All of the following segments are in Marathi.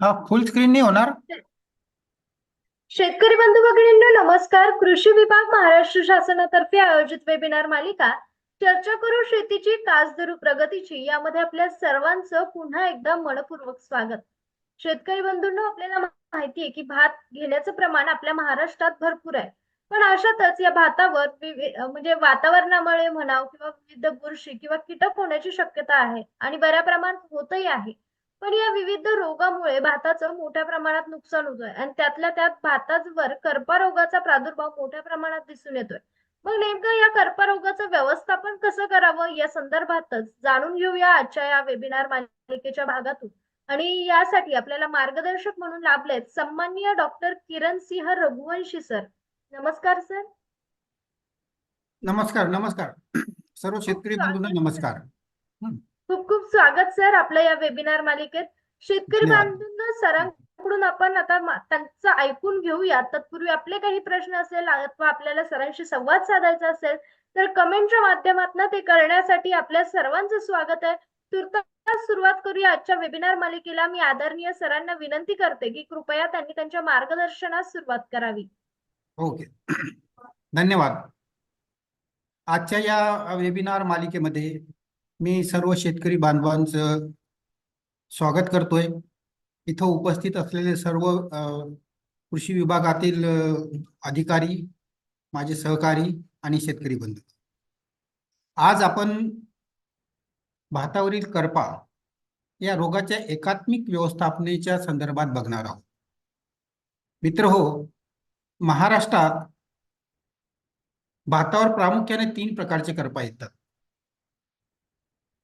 हा फुल स्क्रीन नाही होणार? शेतकरी बंधू भगिनींनो नमस्कार. कृषी विभाग महाराष्ट्र शासनातर्फे आयोजित वेबिनार मालिका चर्चा करू शेतीची कास प्रगतीची यामध्ये आपल्या सर्वांचं पुन्हा एकदा मनपूर्वक स्वागत. शेतकरी बंधूंनो आपल्याला माहिती आहे की भात घेण्याचं प्रमाण आपल्या महाराष्ट्रात भरपूर आहे. पण अशातच या भातावर म्हणजे वातावरणामुळे म्हणाव किंवा विविध बुरशी किंवा कीटक होण्याची शक्यता आहे आणि बऱ्या प्रमाणात होतही आहे. पण या विविध रोगामुळे भाताचं मोठ्या प्रमाणात नुकसान होतोय. आणि त्यातल्या त्यात भातावर करपा रोगाचा प्रादुर्भाव मोठ्या प्रमाणात दिसून येतोय. मग नेमकं या करपा रोगाचं व्यवस्थापन कसं करावं? या संदर्भातच जाणून घेऊया आजच्या या वेबिनार मालिकेच्या भागातून. आणि यासाठी आपल्याला मार्गदर्शक म्हणून लाभलेत सन्माननीय डॉक्टर किरण सिंह रघुवंशी सर नमस्कार सर नमस्कार नमस्कार. सर्व शेतकरी बंधूंना नमस्कार. खूप खूप स्वागत सर आपल्या या वेबिनार मालिकेत. शेतकरी. बांधवांना सरांकडून आपण आता त्यांचं ऐकून घेऊया तत्पूर्वी आपले काही प्रश्न असेल अथवा आपल्याला सरांशी संवाद साधायचा असेल तर कमेंटच्या माध्यमातून ते करण्यासाठी आपल्या सर्वांचं स्वागत आहे. तुर्तास सुरुवात करूया आजच्या वेबिनार मालिकेला. मी आदरणीय सरांना विनंती करते की कृपया त्यांनी त्यांच्या मार्गदर्शनास सुरुवात करावी. ओके. धन्यवाद. आजच्या या वेबिनार मालिकेमध्ये मी सर्व शेतकरी बांधवांचं स्वागत करतोय. इथं उपस्थित असलेले सर्व कृषी विभागातील अधिकारी माझे सहकारी आणि शेतकरी बंधू. आज आपण भातावरील करपा या रोगाच्या एकात्मिक व्यवस्थापनेच्या संदर्भात बघणार आहोत. मित्र हो महाराष्ट्रात भातावर प्रामुख्याने तीन प्रकारचे करपा येतात.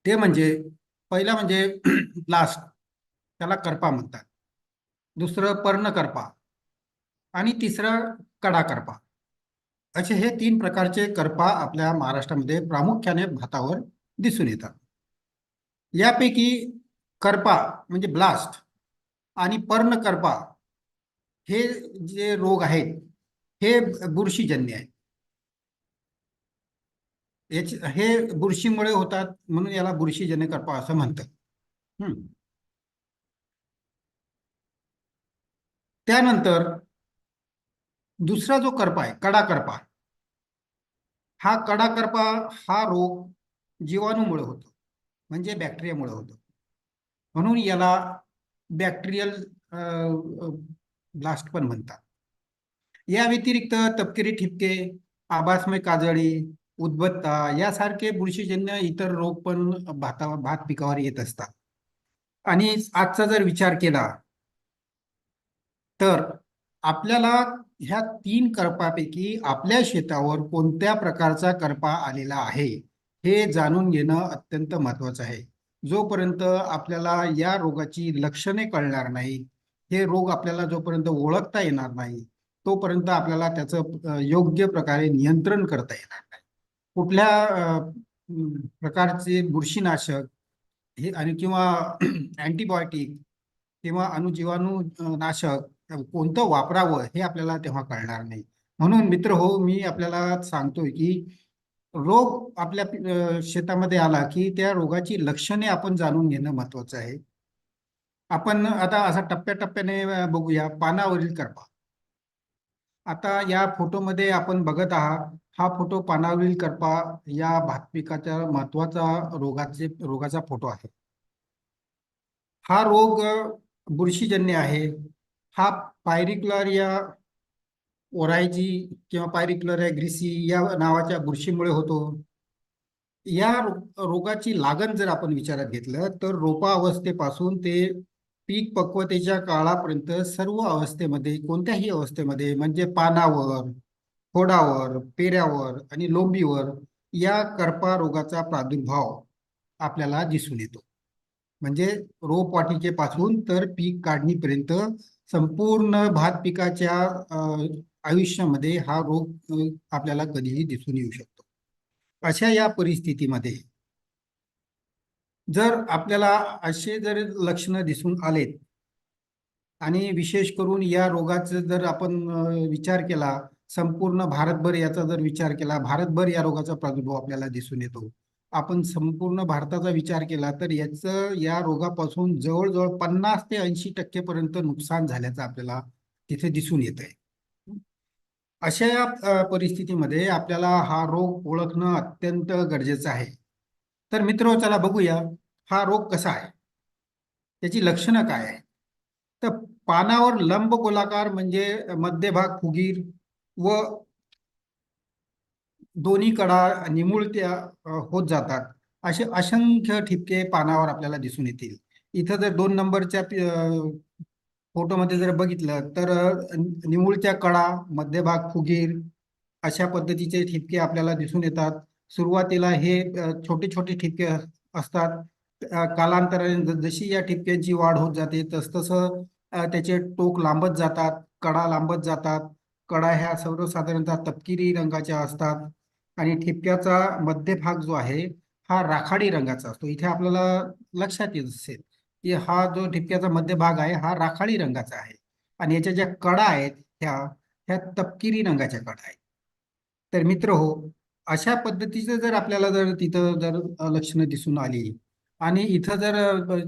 ते म्हणजे पहिला म्हणजे ब्लास्ट त्याला करपा म्हणतात. दुसरं पर्ण करपा. आणि तिसरं कडा करपा. असे हे तीन प्रकारचे करपा आपल्या महाराष्ट्रामध्ये प्रामुख्याने भातावर दिसून येतात. यापैकी करपा म्हणजे ब्लास्ट आणि पर्ण करपा हे जे रोग आहेत हे बुरशीजन्य आहेत. याचे हे बुरशीमुळे होतात म्हणून याला बुरशीजन्य करपा असं म्हणतात. हम्म. त्यानंतर दुसरा जो करपा आहे कडा करपा हा कडा करपा हा रोग जीवाणूमुळे होतो. म्हणजे बॅक्टेरियामुळे होतो. म्हणून याला बॅक्टेरियल ब्लास्ट पण म्हणतात. या व्यतिरिक्त तपकिरी ठिपके आभासमय काजळी उद्भत्ता यासारखे बुरशीजन्य इतर रोग पण भाता भात पिकावर येत असतात. आणि आजचा जर विचार केला तर आपल्याला ह्या तीन करपापैकी आपल्या शेतावर कोणत्या प्रकारचा करपा आलेला आहे हे जाणून घेणं अत्यंत महत्वाचं आहे. जोपर्यंत आपल्याला या रोगाची लक्षणे कळणार नाही हे रोग आपल्याला जोपर्यंत ओळखता येणार नाही तोपर्यंत आपल्याला त्याचं योग्य प्रकारे नियंत्रण करता येणार कुठल्या प्रकारचे बुरशीनाशक हे आणि किंवा अँटीबायोटिक किंवा अणुजीवाणू नाशक कोणतं वापरावं हे आपल्याला तेव्हा कळणार नाही. म्हणून मित्र हो मी आपल्याला सांगतोय की रोग आपल्या शेतामध्ये आला की त्या रोगाची लक्षणे आपण जाणून घेणं महत्वाचं आहे. आपण आता असा टप्प्याटप्प्याने बघूया पानावरील करपा. आता या फोटोमध्ये आपण बघत आहात हा फोटो पानावरील करपा या भात पिकाच्या महत्त्वाचा रोगाचे रोगाचा फोटो आहे. हा रोग बुरशीजन्य आहे. हा पायरिक्युलरिया ओरायजी किंवा पायरिक्युलरिया ग्रीसी या नावाच्या बुरशीमुळे होतो. या रोगाची लागण जर आपण विचारात घेतलं तर रोपा अवस्थेपासून ते पीक पक्वतेच्या काळापर्यंत सर्व अवस्थेमध्ये कोणत्याही अवस्थेमध्ये म्हणजे पानावर खोडावर पेऱ्यावर आणि लोंबीवर या करपा रोगाचा प्रादुर्भाव आपल्याला दिसून येतो. म्हणजे रोपवाटिकेपासून तर पीक काढणीपर्यंत संपूर्ण भात पिकाच्या आयुष्यामध्ये हा रोग आपल्याला कधीही दिसून येऊ शकतो. अशा या परिस्थितीमध्ये जर आपल्याला असे जर लक्षणं दिसून आलेत आणि विशेष करून या रोगाचं जर आपण विचार केला संपूर्ण भारतभर याचा जर विचार केला भारतभर या रोगाचा प्रादुर्भाव आपल्याला दिसून येतो. आपण संपूर्ण भारताचा विचार केला तर याचं या रोगापासून जवळजवळ पन्नास ते ऐंशी टक्केपर्यंत नुकसान झाल्याचं आपल्याला तिथे दिसून येत आहे अशा या परिस्थितीमध्ये आपल्याला हा रोग ओळखणं अत्यंत गरजेचं आहे. तर मित्र चला बघूया हा रोग कसा आहे? त्याची लक्षणं काय आहे तर पानावर लंब गोलाकार म्हणजे मध्यभाग फुगीर व दोन्ही कडा निमुळत्या होत जातात. असे असंख्य ठिपके पानावर आपल्याला दिसून येतील. इथं जर दोन नंबरच्या फोटोमध्ये जर बघितलं तर निमुळत्या कडा मध्यभाग फुगीर अशा पद्धतीचे ठिपके आपल्याला दिसून येतात. सुरुवातीला हे छोटे छोटे ठिपके असतात. कालांतराने जशी या ठिपक्यांची वाढ होत जाते तसतसं त्याचे टोक लांबत जातात कडा लांबत जातात. कडा ह्या सर्वसाधारणतः तपकिरी रंगाच्या असतात. आणि ठिपक्याचा मध्यभाग जो आहे हा राखाडी रंगाचा असतो. इथे आपल्याला लक्षात येत असेल की हा जो ठिपक्याचा मध्यभाग आहे हा राखाडी रंगाचा आहे. आणि याच्या ज्या कडा आहेत ह्या ह्या तपकिरी रंगाच्या कडा आहेत. तर मित्र हो अशा पद्धतीचं जर आपल्याला जर तिथं जर लक्षणं दिसून आली आणि इथं जर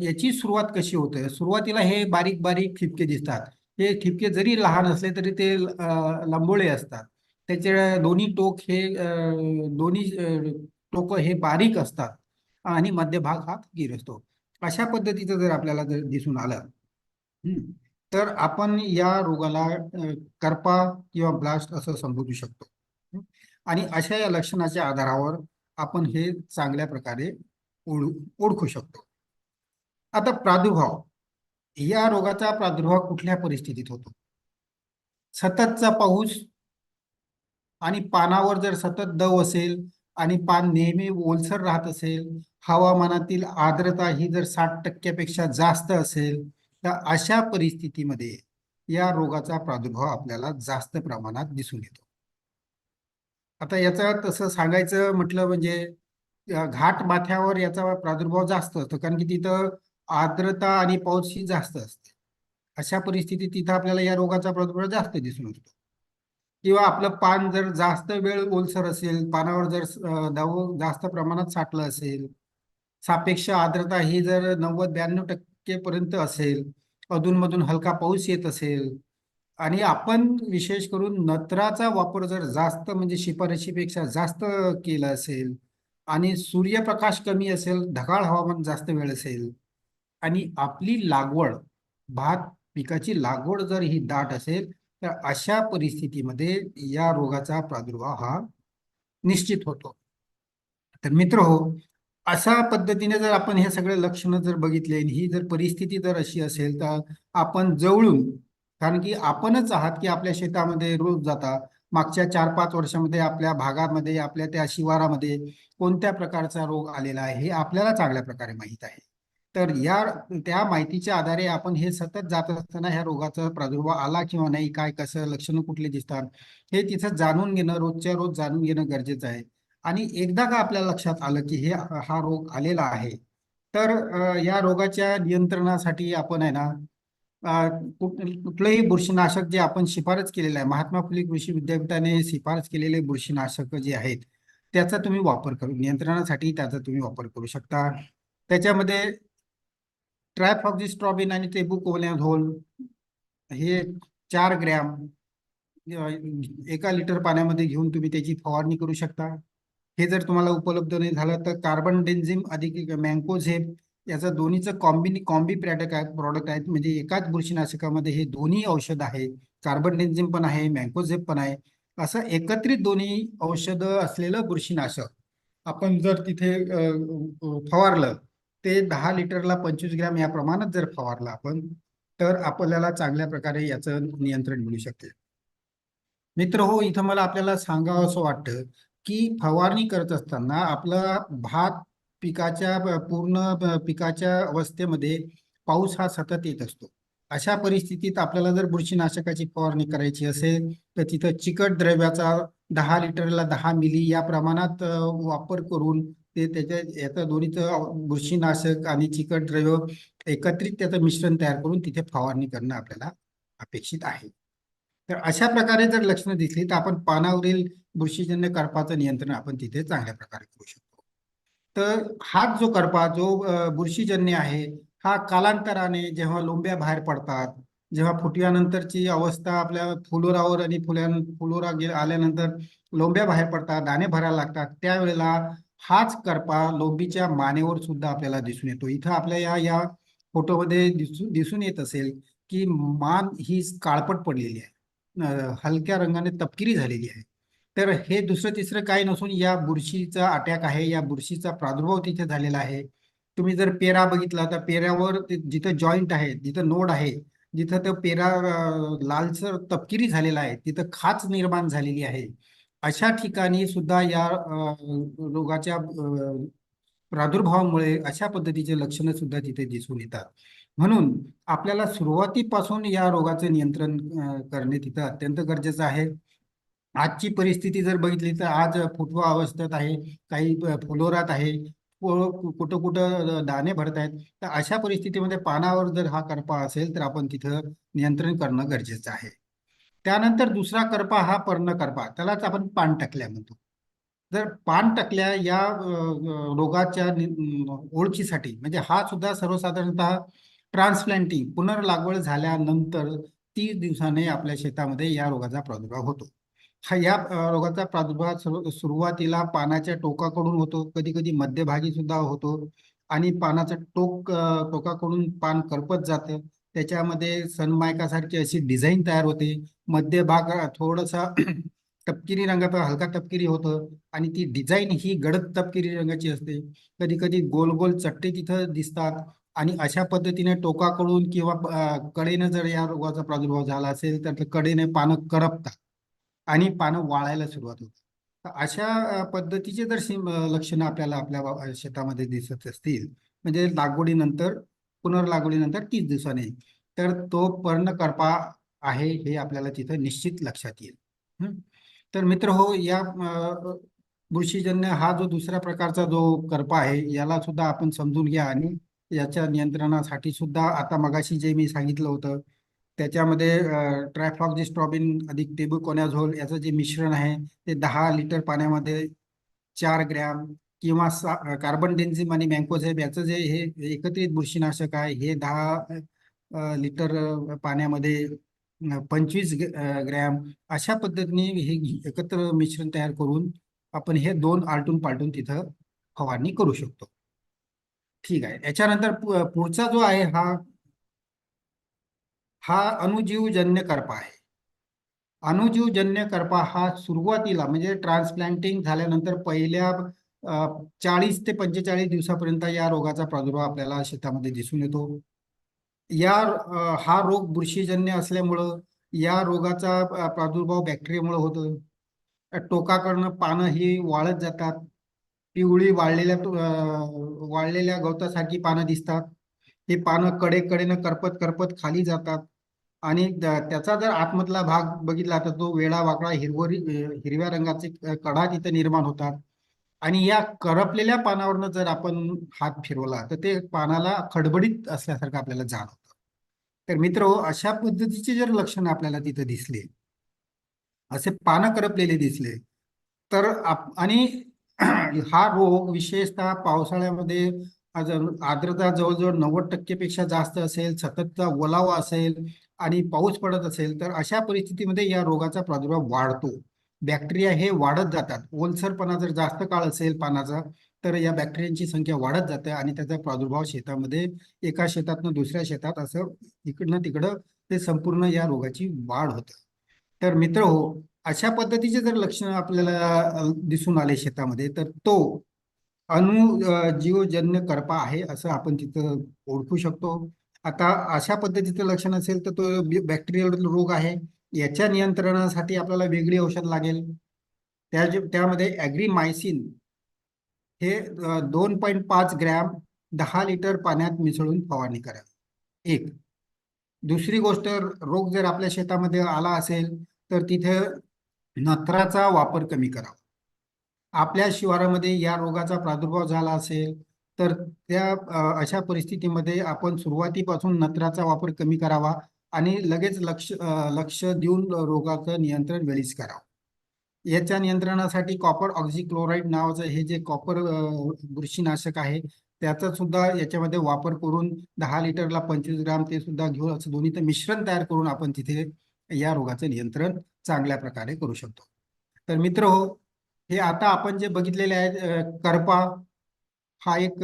याची सुरुवात कशी होते? सुरुवातीला हे बारीक बारीक ठिपके दिसतात. हे ठिपके जरी लहान असले तरी ते लंबोळे असतात. त्याचे दोन्ही टोक हे दोन्ही टोक हे बारीक असतात आणि मध्यभाग हा फकीर असतो. अशा पद्धतीचं जर आपल्याला जर दिसून आलं तर आपण या रोगाला करपा किंवा ब्लास्ट असं संबोधू शकतो. आणि अशा या लक्षणाच्या आधारावर आपण हे चांगल्या प्रकारे ओळखू शकतो. आता प्रादुर्भाव. या रोगाचा प्रादुर्भाव कुठल्या परिस्थितीत होतो? सततचा पाऊस आणि पानावर जर सतत दव असेल आणि पान नेहमी ओलसर राहत असेल हवामानातील आर्द्रता ही जर साठ टक्क्यापेक्षा जास्त असेल तर अशा परिस्थितीमध्ये या रोगाचा प्रादुर्भाव आपल्याला जास्त प्रमाणात दिसून येतो. आता याचा तसं सांगायचं म्हटलं म्हणजे घाट माथ्यावर याचा प्रादुर्भाव जास्त असतो कारण की तिथं आर्द्रता आणि पाऊस ही जास्त असते. अशा परिस्थितीत तिथं आपल्याला या रोगाचा प्रादुर्भाव जास्त दिसून येतो. किंवा आपलं पान जर जास्त वेळ ओलसर असेल पानावर जर दाऊ दव जास्त प्रमाणात साठलं असेल सापेक्ष आर्द्रता ही जर नव्वद ब्याण्णव टक्के पर्यंत असेल अधूनमधून हलका पाऊस येत असेल आणि आपण विशेष करून नत्राचा वापर जर जास्त म्हणजे शिफारशीपेक्षा जास्त केला असेल आणि सूर्यप्रकाश कमी असेल ढगाळ हवामान जास्त वेळ असेल आणि आपली लागवड भात पिकाची लागवड जर ही दाट असेल तर अशा परिस्थितीमध्ये या रोगाचा प्रादुर्भाव हा निश्चित होतो. तर मित्र हो अशा पद्धतीने जर आपण हे सगळे लक्षणं जर बघितले आणि ही जर परिस्थिती जर अशी असेल तर आपण जवळून कारण की आपणच आहात की आपल्या शेतामध्ये रोज जाता मागच्या चार पाच वर्षामध्ये आपल्या भागामध्ये आपल्या त्या शिवारामध्ये कोणत्या प्रकारचा रोग आलेला आहे हे आपल्याला चांगल्या प्रकारे माहीत आहे. तर या त्या माहितीच्या आधारे आपण हे सतत जात असताना ह्या रोगाचा प्रादुर्भाव आला किंवा नाही काय कसं लक्षणं कुठली दिसतात हे तिथं जाणून घेणं रोजच्या रोज जाणून घेणं गरजेचं आहे. आणि एकदा का आपल्या लक्षात आलं की हे हा रोग आलेला आहे तर या रोगाच्या नियंत्रणासाठी आपण आहे ना कुठ- कुठलंही बुरशीनाशक जे आपण शिफारस केलेलं आहे महात्मा फुले कृषी विद्यापीठाने शिफारस केलेले बुरशीनाशक जे आहेत त्याचा तुम्ही वापर करू नियंत्रणासाठी त्याचा तुम्ही वापर करू शकता. त्याच्यामध्ये ट्रायफॉक्झिस्ट्रॉबिन आणि टेबुकोनॅझोल हे चार ग्रॅम एका लिटर पाण्यामध्ये घेऊन तुम्ही त्याची फवारणी करू शकता. हे जर तुम्हाला उपलब्ध नाही झालं तर कार्बन डेन्झिम अधिक मँकोझेप याचं दोन्हीचं कॉम्बिनी कॉम्बी प्रॉडक्ट आहे प्रॉडक्ट आहेत. म्हणजे एकाच बुरशीनाशकामध्ये हे दोन्ही औषध आहे. कार्बन डेन्झिम पण आहे मँकोझेप पण आहे. असं एकत्रित दोन्ही औषधं असलेलं बुरशीनाशक आपण जर तिथे फवारलं ते दहा लिटरला पंचवीस ग्रॅम या प्रमाणात जर फवारला आपण तर आपल्याला चांगल्या प्रकारे याचं नियंत्रण मिळू शकते. मित्र हो इथं मला आपल्याला सांगावं असं वाटतं की फवारणी करत असताना आपला भात पिकाच्या पूर्ण पिकाच्या अवस्थेमध्ये पाऊस हा सतत येत असतो. अशा परिस्थितीत आपल्याला जर बुरशीनाशकाची फवारणी करायची असेल तर तिथं चिकट द्रव्याचा दहा लिटरला दहा मिली या प्रमाणात वापर करून ते त्याच्या याचा दोन्हीचं बुरशीनाशक आणि चिकट द्रव्य एकत्रित त्याचं मिश्रण तयार करून तिथे फवारणी करणं आपल्याला अपेक्षित आहे. तर अशा प्रकारे जर लक्षणं दिसली तर आपण पानावरील बुरशीजन्य करपाचं नियंत्रण आपण तिथे चांगल्या प्रकारे करू शकतो. तर हाच जो करपा जो बुरशीजन्य आहे हा कालांतराने जेव्हा लोंब्या बाहेर पडतात जेव्हा फुटव्यानंतरची अवस्था आपल्या फुलोरावर आणि फुल्या फुलोरा गे आल्यानंतर लोंब्या बाहेर पडतात दाणे भरायला लागतात त्यावेळेला हाच करपा लोबीच्या मानेवर सुद्धा आपल्याला दिसून येतो. इथं आपल्या या या फोटोमध्ये दिसून दिसून येत असेल की मान ही काळपट पडलेली आहे. हलक्या रंगाने तपकिरी झालेली आहे. तर हे दुसरं तिसरं काही नसून या बुरशीचा अटॅक आहे या बुरशीचा प्रादुर्भाव तिथे झालेला आहे. तुम्ही जर पेरा बघितला तर पेऱ्यावर जिथं जॉईंट आहे जिथं नोड आहे जिथं तो पेरा लालसर तपकिरी झालेला आहे तिथं खाच निर्माण झालेली आहे. अशा ठिकाणी सुद्धा या रोगाच्या प्रादुर्भावामुळे अशा पद्धतीचे लक्षणं सुद्धा तिथे दिसून येतात. म्हणून आपल्याला सुरुवातीपासून या रोगाचं नियंत्रण करणे तिथं अत्यंत गरजेचं आहे. आजची परिस्थिती जर बघितली तर आज फुटवा अवस्थेत आहे काही फुलोरात आहे कुठं कुठं दाणे भरत आहेत. तर अशा परिस्थितीमध्ये पानावर जर हा करपा असेल तर आपण तिथं नियंत्रण करणं गरजेचं आहे. त्यानंतर दुसरा करपा हा पर्ण करपा त्यालाच आपण पान टकल्या म्हणतो. जर पान टकल्या या रोगाच्या ओळखीसाठी म्हणजे हा सुद्धा सर्वसाधारणतः ट्रान्सप्लांटिंग पुनर्लागवड झाल्यानंतर तीस दिवसाने आपल्या शेतामध्ये या रोगाचा प्रादुर्भाव होतो. हा या रोगाचा प्रादुर्भाव सुरुवातीला पानाच्या टोकाकडून होतो. कधी कधी मध्यभागी सुद्धा होतो. आणि पानाचं टोक टोकाकडून पान करपत जातं. त्याच्यामध्ये सनमायकासारखी अशी डिझाईन तयार होते. मध्यभाग अ, थोडासा तपकिरी रंगाचा हलका तपकिरी होतं आणि ती डिझाईन ही गडद तपकिरी रंगाची असते. कधी कधी गोल गोल चट्टे तिथं दिसतात आणि अशा पद्धतीने टोकाकडून किंवा कडेनं जर या रोगाचा प्रादुर्भाव झाला असेल तर ते कडेने पानं करपतात आणि पानं वाळायला सुरुवात होते. तर अशा पद्धतीचे जर लक्षणं आपल्याला आपल्या शेतामध्ये दिसत असतील म्हणजे लागवडीनंतर पुनर्लागवडीनंतर तीस दिवसाने. तर तो पर्णकर्पा आहे हे आपल्याला तिथं निश्चित लक्षात येईल. तर मित्र हो या बुरशीजन्य हा जो दुसऱ्या प्रकारचा जो करपा आहे याला सुद्धा आपण समजून घ्या आणि याच्या नियंत्रणासाठी सुद्धा आता मगाशी जे मी सांगितलं होतं त्याच्यामध्ये ट्रायफ्लॉक्झिस्ट्रॉबिन अधिक टेबुकोनॅझोल याचं जे मिश्रण आहे ते दहा लिटर पाण्यामध्ये चार ग्रॅम किंवा कार्बन डेन्झिम आणि मँकोझेब याचं जे हे एकत्रित बुरशीनाशक आहे हे दहा लिटर पाण्यामध्ये पंचवीस ग्रॅम अशा पद्धतीने हे एकत्र मिश्रण तयार करून आपण हे दोन आलटून पालटून तिथं फवारणी करू शकतो. ठीक आहे. याच्यानंतर पुढचा जो आहे हा हा अणुजीवजन्य करपा आहे. अणुजीवजन्य करपा हा सुरुवातीला म्हणजे ट्रान्सप्लांटिंग झाल्यानंतर पहिल्या चाळीस ते पंचेचाळीस दिवसापर्यंत या रोगाचा प्रादुर्भाव आपल्याला शेतामध्ये दिसून येतो. या हा रोग बुरशीजन्य असल्यामुळं या रोगाचा प्रादुर्भाव बॅक्टेरियामुळे होतो. टोकाकडनं पानं ही वाळत जातात. पिवळी वाळलेल्या वाळलेल्या गवतासारखी पानं दिसतात. हे पानं कडे कडेनं करपत करपत खाली जातात. आणि त्याचा जर आतमधला भाग बघितला तर तो वेडा वाकडा हिरवरी हिरव्या रंगाचे कडा तिथे निर्माण होतात. आणि या करपलेल्या पानावरनं जर आपण हात फिरवला तर ते पानाला खडबडीत असल्यासारखं आपल्याला जाणवतं. तर मित्र अशा पद्धतीचे जर लक्षण आपल्याला तिथे दिसले असे पानं करपलेले दिसले तर आप आणि हा रोग विशेषतः पावसाळ्यामध्ये आर्द्रता जवळजवळ नव्वद टक्केपेक्षा जास्त असेल सततचा ओलावा असेल आणि पाऊस पडत असेल तर अशा परिस्थितीमध्ये या रोगाचा प्रादुर्भाव वाढतो. बॅक्टेरिया हे वाढत जातात. ओलसरपणा जर जास्त काळ असेल पानाचा तर या बॅक्टेरियांची संख्या वाढत जाते आणि त्याचा प्रादुर्भाव शेतामध्ये एका शेतातनं दुसऱ्या शेतात असं इकडनं तिकडं ते संपूर्ण या रोगाची वाढ होते. तर मित्र हो अशा पद्धतीचे जर लक्षण आपल्याला दिसून आले शेतामध्ये तर तो अनुजीवजन्य करपा आहे असं आपण तिथं ओळखू शकतो. आता अशा पद्धतीचं लक्षण असेल तर तो बॅक्टेरियल रोग आहे. याच्या नियंत्रणासाठी आपल्याला वेगळी औषध लागेल. त्या त्यामध्ये ॲग्रीमायसिन हे दोन पॉईंट पाच ग्रॅम दहा लिटर पाण्यात मिसळून फवारणी करावी एक. दुसरी गोष्ट रोग जर आपल्या शेतामध्ये आला असेल तर तिथे नत्राचा वापर कमी करावा आपल्या शिवारामध्ये या रोगाचा प्रादुर्भाव झाला असेल तर त्या अशा परिस्थितीमध्ये आपण सुरुवातीपासून नत्राचा वापर कमी करावा. आणि लगेच लक्ष लक्ष देऊन रोगाचं नियंत्रण वेळीच करावं. याच्या नियंत्रणासाठी कॉपर ऑक्झिक्लोराईड नावाचं हे जे कॉपर बुरशीनाशक आहे त्याचा सुद्धा याच्यामध्ये वापर करून दहा लिटरला पंचवीस ग्राम ते सुद्धा घेऊन असं दोन्हीचं मिश्रण तयार करून आपण तिथे या रोगाचं नियंत्रण चांगल्या प्रकारे करू शकतो. तर मित्र हो हे आता आपण जे बघितलेले आहे करपा हा एक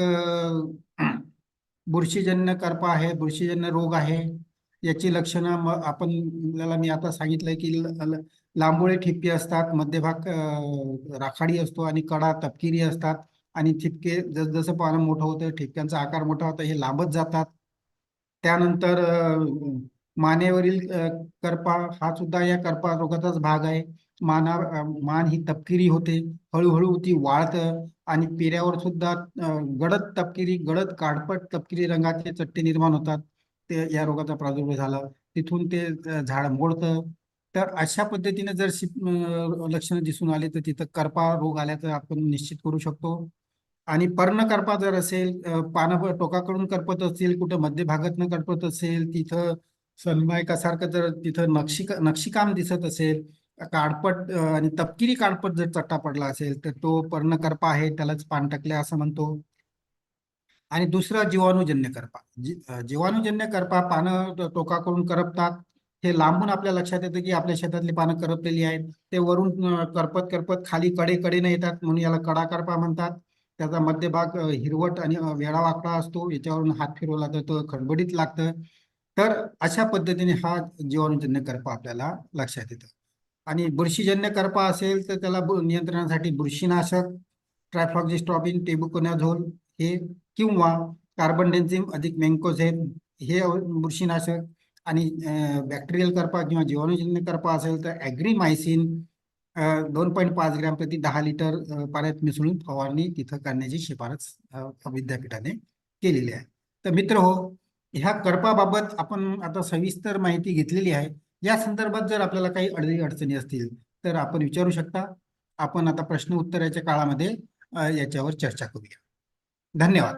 बुरशीजन्य करपा आहे बुरशीजन्य रोग आहे. याची लक्षणं आपण आपल्याला मी आता सांगितलंय की लांबोळे ठिपके असतात मध्यभाग राखाडी असतो आणि कडा तपकिरी असतात. आणि ठिपके जसजसं पानं मोठं होतं ठिपक्यांचा आकार मोठा होता हे लांबत जातात. त्यानंतर मानेवरील करपा हा सुद्धा या करपा रोगाचाच भाग आहे. माना मान ही तपकिरी होते हळूहळू ती वाळतं आणि पेऱ्यावर सुद्धा गडद तपकिरी गडद काडपट तपकिरी रंगाचे चट्टे निर्माण होतात. ते या रोगाचा प्रादुर्भाव झाला. तिथून ते झाड मोडतं. तर अशा पद्धतीने जर शिप- लक्षणं दिसून आले तर तिथं करपा रोग आल्याचं आपण निश्चित करू शकतो. आणि पर्ण करपा जर असेल पान पानं टोकाकडून करपत असेल कुठं मध्यभागातनं करपत असेल तिथं सनमायकासारखं जर तिथं नक्षी नक्षीकाम दिसत असेल काडपट आणि तपकिरी काडपट जर चट्टा पडला असेल तर तो पर्ण करपा आहे त्यालाच पान टाकले असं म्हणतो. आणि दुसरा जीवाणूजन्य करपा. जीवाणूजन्य करपा पानं टोका करून करपतात. हे लांबून आपल्या लक्षात येतं की आपल्या शेतातली पानं करपलेली आहेत. ते वरून करपत करपत खाली कडे कडेने येतात म्हणून याला कडा करपा म्हणतात. त्याचा मध्यभाग हिरवट आणि अ, वेडावाकडा असतो. याच्यावरून हात फिरवला तर तो खडबडीत लागतं. तर अशा पद्धतीने हा जीवाणूजन्य करपा आपल्याला लक्षात येतं. आणि बुरशीजन्य करपा असेल तर त्याला नियंत्रणासाठी बुरशीनाशक ट्रायफ्लॉक्झिस्ट्रॉबिन टेबुकोनाझोल हे किंवा कार्बन डेन्झिम अधिक मेंकोझेन हे बुरशीनाशक आणि बॅक्टेरियल करपा किंवा जीवाणूजन्य करपा असेल तर ॲग्रीमायसिन दोन पॉईंट पाच ग्रॅम प्रति दहा लिटर पाण्यात मिसळून फवारणी तिथं करण्याची शिफारस विद्यापीठाने केलेली आहे. तर मित्र हो ह्या करपाबाबत आपण आता सविस्तर माहिती घेतलेली आहे. या संदर्भात जर आपल्याला काही अडचणी अडचणी असतील तर आपण विचारू शकता. आपण आता प्रश्न उत्तराच्या काळामध्ये याच्यावर चर्चा करूया. धन्यवाद.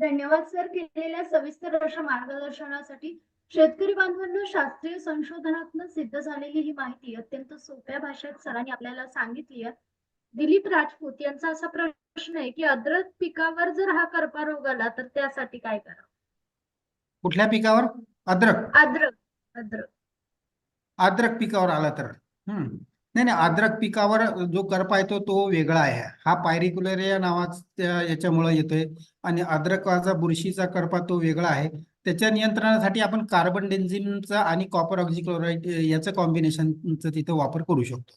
धन्यवाद सर केलेल्या सविस्तर अशा मार्गदर्शनासाठी. शेतकरी बांधवांना शास्त्रीय संशोधनातून सिद्ध झालेली ही माहिती अत्यंत सोप्या भाषेत सरांनी आपल्याला सांगितली आहे. दिलीप राजपूत यांचा असा प्रश्न आहे की अद्रक पिकावर जर हा करपा रोग आला तर त्यासाठी काय करावं? कुठल्या पिकावर? अद्रक. अद्रक अद्रक. अद्रक पिकावर आला तर. हम्म. नाही नाही अद्रक पिकावर जो करपा येतो तो वेगळा आहे. हा पायरिक्युलरिया नावाच्या याच्यामुळे येतोय. आणि अद्रकाचा बुरशीचा करपा तो वेगळा आहे. त्याच्या नियंत्रणासाठी आपण कार्बन डेन्झिनचा आणि कॉपर ऑक्झिक्लोराईड याचं कॉम्बिनेशनचा तिथे वापर करू शकतो.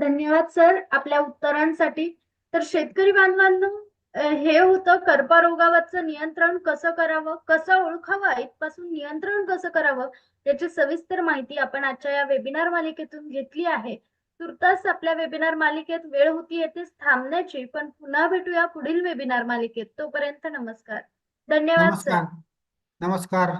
धन्यवाद सर. आपल्या उत्तरांसाठी. तर शेतकरी बांधवांना हे होतं करपा रोगावरचं नियंत्रण कसं करावं? कसं ओळखावं? इथपासून नियंत्रण कसं करावं? याची सविस्तर माहिती आपण आजच्या या वेबिनार मालिकेतून घेतली आहे. तुर्तास आपल्या वेबिनार मालिकेत वेळ होती येथेच थांबण्याची पण पुन्हा भेटूया पुढील वेबिनार मालिकेत. तोपर्यंत नमस्कार. धन्यवाद सर नमस्कार.